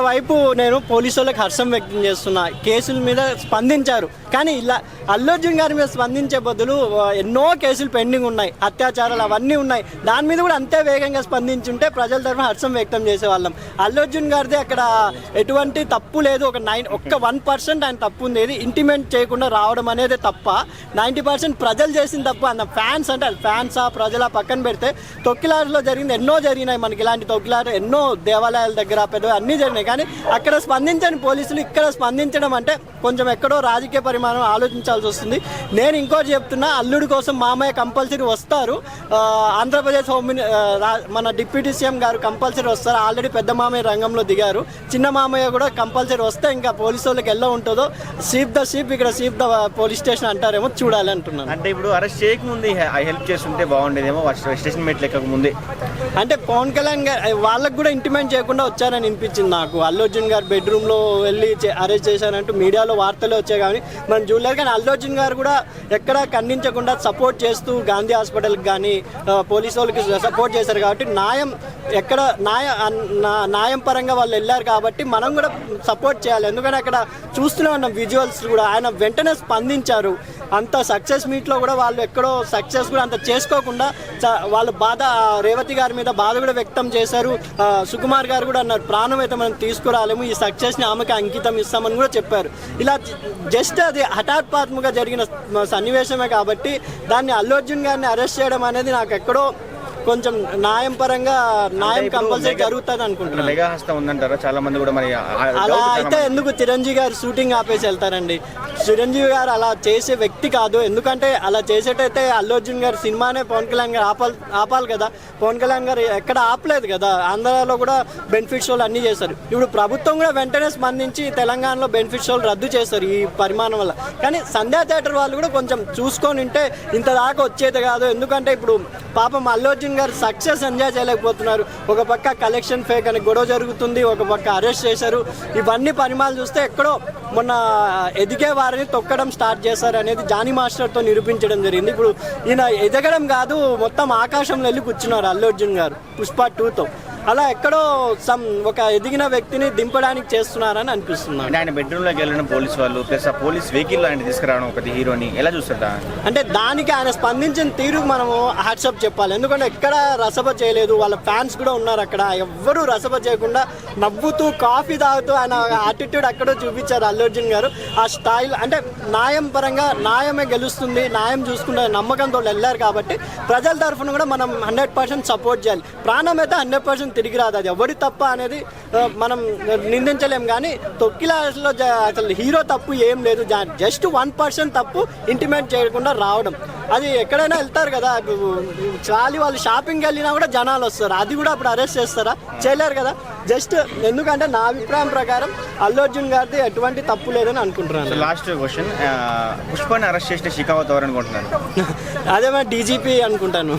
వైపు నేను పోలీసు వాళ్ళకి హర్షం వ్యక్తం చేస్తున్నా. కేసుల మీద స్పందించారు. కానీ ఇలా అల్లు అర్జున్ గారి మీద స్పందించే బదులు ఎన్నో కేసులు పెండింగ్ ఉన్నాయి. అత్యాచారాలు అవన్నీ ఉన్నాయి. దాని మీద కూడా అంతే వేగంగా స్పందించుంటే ప్రజల తరఫున హర్షం వ్యక్తం చేసేవాళ్ళం. అల్లు అర్జున్ గారిది అక్కడ ఎటువంటి తప్పు లేదు. ఒక నైన్ ఒక్క వన్ పర్సెంట్ ఆయన తప్పు ఉంది ఇది ఇంటిమేట్ చేయకుండా రావడం అనేది తప్ప నైంటీ పర్సెంట్ ప్రజలు చేసిన తప్పు అన్న ఫ్యాన్స్ అంటే ఫ్యాన్సా ప్రజల పక్కన పెడితే తొక్కిలాటలో జరిగింది. ఎన్నో జరిగినాయి మనకి ఇలాంటి తొక్కిలాట. ఎన్నో దేవాలయాల దగ్గర పెద్ద అన్నీ జరిగినాయి. కానీ అక్కడ స్పందించని పోలీసులు ఇక్కడ స్పందించడం అంటే కొంచెం ఎక్కడో రాజకీయ పరిమాణం ఆలోచించాల్సి వస్తుంది. నేను ఇంకోటి చెప్తున్నా అల్లుడి కోసం మామయ్య కంపల్సరీ వస్తారు. Andhra Pradesh home mini- deputy CM గారు కంపల్సరీ వస్తారు. ఆల్రెడీ పెద్ద మామయ్య రంగంలో దిగారు. చిన్న మామయ్య కూడా కంపల్సరీ వస్తే ఇంకా పోలీసు వాళ్ళకి ఎలా ఉంటుందో సీప్ ద సీప్ ఇక్కడ సీప్ ద పోలీస్ స్టేషన్ అంటారేమో చూడాలి అంటున్నాను. అంటే ఇప్పుడు అరెస్ట్ చేయకముందు హెల్ప్ చేస్తుంటే బాగుండేదేమో స్టేషన్ మెట్లు ఎక్కక ముందే అంటే పవన్ కళ్యాణ్ గారు వాళ్ళకి కూడా ఇంటిమేట్ చేయకుండా వచ్చారని అనిపించింది నాకు. అల్లు అర్జున్ గారు బెడ్రూమ్లో వెళ్ళి అరెస్ట్ చేశారంటూ మీడియాలో వార్తలు వచ్చాయి కానీ మనం చూడలేదు కానీ అల్లు అర్జున్ గారు కూడా ఎక్కడా ఖండించకుండా సపోర్ట్ చేస్తూ గాంధీ హాస్పిటల్కి కానీ పోలీస్ పోలీసు వాళ్ళకి సపోర్ట్ చేశారు కాబట్టి న్యాయం ఎక్కడ న్యాయ న్యాయం పరంగా వాళ్ళు వెళ్ళారు కాబట్టి మనం కూడా సపోర్ట్ చేయాలి. ఎందుకంటే అక్కడ చూస్తూనే ఉన్నాం విజువల్స్ కూడా. ఆయన వెంటనే స్పందించారు. అంత సక్సెస్ మీట్లో కూడా వాళ్ళు ఎక్కడో సక్సెస్ కూడా అంత చేసుకోకుండా చ- వాళ్ళ బాధ రేవతి గారి మీద బాధ కూడా వ్యక్తం చేశారు. సుకుమార్ గారు కూడా అన్నారు ప్రాణం అయితే మనం తీసుకురాలేము ఈ సక్సెస్ని ఆమెకి అంకితం ఇస్తామని కూడా చెప్పారు. ఇలా జస్ట్ అది హఠాత్పాత్మగా జరిగిన సన్నివేశమే కాబట్టి దాన్ని అల్లు అర్జున్ గారిని అరెస్ట్ చేయడం అనేది నాకు ఎక్కడో కొంచెం న్యాయం పరంగా న్యాయం కంపల్సరీ జరుగుతుంది అనుకుంటున్నాను. మెగా హస్తం ఉందంటారా? చాలా మంది కూడా మరి అలా అయితే ఎందుకు చిరంజీవి గారు షూటింగ్ ఆపేసి వెళ్తారండి? చిరంజీవి గారు అలా చేసే వ్యక్తి కాదు. ఎందుకంటే అలా చేసేటైతే అల్లు అర్జున్ గారు సినిమానే పవన్ కళ్యాణ్ గారు ఆపాలి ఆపాలి కదా. పవన్ కళ్యాణ్ గారు ఎక్కడ ఆపలేదు కదా. ఆంధ్రాలో కూడా బెనిఫిట్ షోలు అన్నీ చేశారు. ఇప్పుడు ప్రభుత్వం కూడా వెంటనే స్పందించి తెలంగాణలో బెనిఫిట్ షోలు రద్దు చేశారు ఈ పరిమాణం వల్ల. కానీ సంధ్యా థియేటర్ వాళ్ళు కూడా కొంచెం చూసుకొని ఉంటే ఇంత దాకా వచ్చేది కాదు. ఎందుకంటే ఇప్పుడు పాపం అల్లు అర్జున్ గారు సక్సెస్ ఎంజాయ్ చేయలేకపోతున్నారు. ఒక పక్క కలెక్షన్ ఫేక్ అని గొడవ జరుగుతుంది ఒక పక్క అరెస్ట్ చేశారు. ఇవన్నీ పరిమాలు చూస్తే ఎక్కడో మొన్న ఎదిగే వారిని తొక్కడం స్టార్ట్ చేశారు అనేది జానీ మాస్టర్తో నిరూపించడం జరిగింది. ఇప్పుడు ఈయన ఎదగడం కాదు మొత్తం ఆకాశంలో వెళ్ళి కూర్చున్నారు అల్లు అర్జున్ గారు. పుష్ప టూతో. అలా ఎక్కడో సమ్ ఒక ఎదిగిన వ్యక్తిని దింపడానికి చేస్తున్నారని అనిపిస్తుంది. అంటే ఆయన బెడ్రూమ్లోకి వెళ్ళడం పోలీస్ వాళ్ళు ప్లస్ ఆ పోలీస్ వెహికల్ ఆయన తీసుకురావడం ఒకటి హీరోని ఎలా చూస్తారా అంటే దానికి ఆయన స్పందించిన తీరు మనము హ్యాట్సప్ చెప్పాలి. ఎందుకంటే ఎక్కడ రసభ చేయలేదు వాళ్ళ ఫ్యాన్స్ కూడా ఉన్నారు అక్కడ. ఎవ్వరూ రసభ చేయకుండా నవ్వుతూ కాఫీ తాగుతూ ఆయన యాటిట్యూడ్ అక్కడో చూపించారు అల్లు అర్జున్ గారు. ఆ స్టైల్ అంటే న్యాయం పరంగా న్యాయమే గెలుస్తుంది న్యాయం చూసుకునే నమ్మకంతో వాళ్ళు వెళ్ళారు కాబట్టి ప్రజల తరఫున కూడా మనం హండ్రెడ్ పర్సెంట్ సపోర్ట్ చేయాలి. ప్రాణం అయితే హండ్రెడ్ పర్సెంట్ తిరిగి రాదు. అది ఎవరి తప్ప అనేది మనం నిందించలేం. కానీ తొక్కిలాటలో అసలు హీరో తప్పు ఏం లేదు. జస్ట్ వన్ పర్సెంట్ తప్పు ఇంటిమేట్ చేయకుండా రావడం. అది ఎక్కడైనా వెళ్తారు కదా. చాలి వాళ్ళు షాపింగ్కి వెళ్ళినా కూడా జనాలు వస్తారు. అది కూడా అప్పుడు అరెస్ట్ చేస్తారా? చేయలేరు కదా. జస్ట్ ఎందుకంటే నా అభిప్రాయం ప్రకారం అల్లు అర్జున్ గారిది ఎటువంటి తప్పు లేదని అనుకుంటున్నాను. లాస్ట్ క్వశ్చన్ పుష్పని అరెస్ట్ చేసిన షికావత్ ఎవరు అనుకుంటున్నారు? అదే మరి డీజీపీ అనుకుంటాను.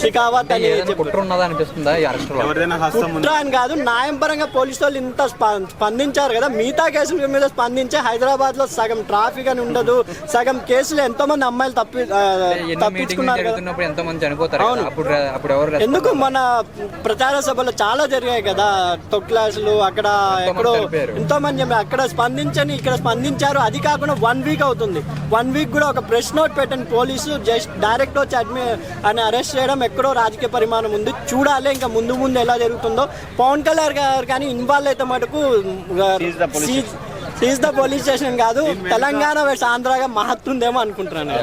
షికావత్ అని కుట్ర ఉన్నదా అనిపిస్తుందా ఈ అరెస్ట్ కుట్ర అని కాదు న్యాయం పరంగా పోలీసు వాళ్ళు ఇంత స్ప- స్పందించారు కదా. మిగతా కేసుల మీద స్పందించే హైదరాబాద్లో సగం ట్రాఫిక్ అని ఉండదు. సగం కేసులు ఎంతో మంది అమ్మాయిలు తప్పి తప్పించుకున్నారు కదా. ఎందుకు మన ప్రచార సభలో చాలా జరిగాయి కదా. తొక్లాసులు అక్కడ ఎక్కడో. ఎంతో మంది. అక్కడ స్పందించని ఇక్కడ స్పందించారు. అది కాకుండా వన్ వీక్ అవుతుంది. వన్ వీక్ కూడా ఒక ప్రెస్ నోట్ పెట్టని పోలీసు జస్ట్ డైరెక్ట్ వచ్చి అడ్మి అని అరెస్ట్ చేయడం ఎక్కడో రాజకీయ పరిమాణం ఉంది. చూడాలి ఇంకా ముందు ముందు ఎలా జరుగుతుందో. పవన్ కళ్యాణ్ గారు కానీ ఇన్వాల్వ్ అయితే మటుకు సీజ్ ద పోలీస్ స్టేషన్ కాదు. తెలంగాణ వెస్ట్ ఆంధ్రాగా మహత్తుందేమో అనుకుంటున్నాను